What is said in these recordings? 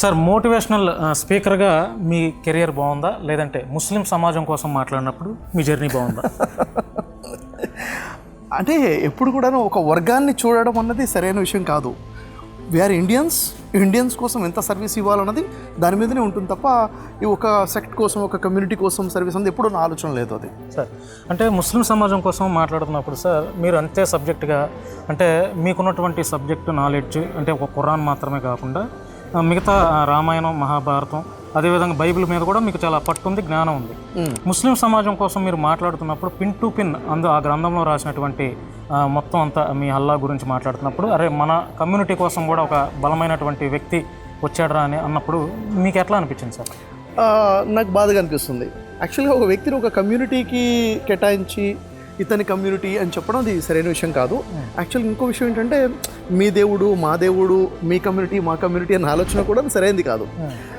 Sir motivational స్పీకర్గా మీ career బాగుందా? లేదంటే ముస్లిం సమాజం కోసం మాట్లాడినప్పుడు మీ జర్నీ బాగుందా? అంటే ఎప్పుడు కూడా ఒక వర్గాన్ని చూడడం అన్నది సరైన విషయం కాదు. వీఆర్ ఇండియన్స్ ఇండియన్స్ కోసం ఎంత సర్వీస్ ఇవ్వాలన్నది దాని మీదనే ఉంటుంది తప్ప ఈ ఒక సెక్ట్ కోసం ఒక కమ్యూనిటీ కోసం సర్వీస్ అనేది ఎప్పుడు నా ఆలోచన లేదు అది. సార్ అంటే ముస్లిం సమాజం కోసం మాట్లాడుతున్నప్పుడు సార్ మీరు అంతే సబ్జెక్టుగా అంటే మీకున్నటువంటి సబ్జెక్టు నాలెడ్జ్ అంటే ఒక ఖురాన్ మాత్రమే కాకుండా మిగతా రామాయణం మహాభారతం అదేవిధంగా బైబిల్ మీద కూడా మీకు చాలా పట్టు ఉంది జ్ఞానం ఉంది. ముస్లిం సమాజం కోసం మీరు మాట్లాడుతున్నప్పుడు పిన్ టు పిన్ అందు ఆ గ్రంథంలో రాసినటువంటి మొత్తం అంతా మీ అల్లా గురించి మాట్లాడుతున్నప్పుడు అరే మన కమ్యూనిటీ కోసం కూడా ఒక బలమైనటువంటి వ్యక్తి వచ్చాడరా అని అన్నప్పుడు మీకు ఎట్లా అనిపించింది సార్? నాకు బాధగా అనిపిస్తుంది. యాక్చువల్గా ఒక వ్యక్తిని ఒక కమ్యూనిటీకి కేటాయించి ఇతని కమ్యూనిటీ అని చెప్పడం అది సరైన విషయం కాదు. యాక్చువల్గా ఇంకో విషయం ఏంటంటే మీ దేవుడు మా దేవుడు మీ కమ్యూనిటీ మా కమ్యూనిటీ అనే ఆలోచన కూడా సరైనది కాదు.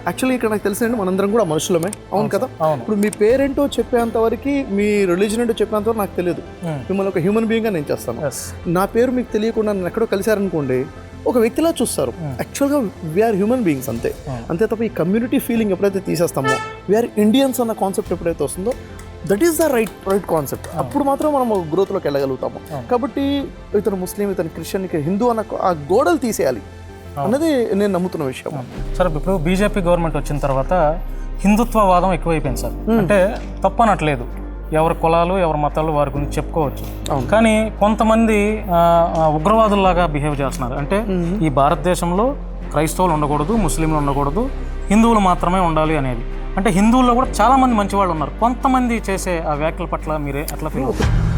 యాక్చువల్లీ ఇక్కడ నాకు తెలిసిందంటే మనందరం కూడా మనుషులమే. అవును కదా. ఇప్పుడు మీ పేరేంటో చెప్పేంత వరకు మీ రిలీజన్ ఏంటో చెప్పేంత వరకు నాకు తెలియదు. మిమ్మల్ని ఒక హ్యూమన్ బీయింగ్గా నేను చేస్తాను. నా పేరు మీకు తెలియకుండా నన్ను ఎక్కడో కలిశారనుకోండి ఒక వ్యక్తిలా చూస్తారు. యాక్చువల్గా వీఆర్ హ్యూమన్ బీయింగ్స్ అంతే. అంతే తప్ప ఈ కమ్యూనిటీ ఫీలింగ్ ఎప్పుడైతే తీసేస్తామో వీఆర్ ఇండియన్స్ అన్న కాన్సెప్ట్ ఎప్పుడైతే వస్తుందో that is the right right concept అప్పుడు మాత్రం మనం గ్రోత్లోకి వెళ్ళగలుగుతాము. కాబట్టి ఇతను ముస్లిం ఇతను క్రిస్టియన్ హిందూ అన్న ఆ గోడలు తీసేయాలి అన్నది నేను నమ్ముతున్న విషయం. సార్ ఇప్పుడు బీజేపీ గవర్నమెంట్ వచ్చిన తర్వాత హిందుత్వవాదం ఎక్కువైపోయింది సార్. అంటే తప్పనట్లేదు. ఎవరి కులాలు ఎవరి మతాలు వారి గురించి చెప్పుకోవచ్చు. కానీ కొంతమంది ఉగ్రవాదుల్లాగా బిహేవ్ చేస్తున్నారు. అంటే ఈ భారతదేశంలో క్రైస్తవులు ఉండకూడదు ముస్లింలు ఉండకూడదు హిందువులు మాత్రమే ఉండాలి అనేది. అంటే హిందువుల్లో కూడా చాలామంది మంచి వాళ్ళు ఉన్నారు. కొంతమంది చేసే ఆ వ్యాఖ్యల పట్ల మీరే అట్లా ఫీల్ అవుతారు.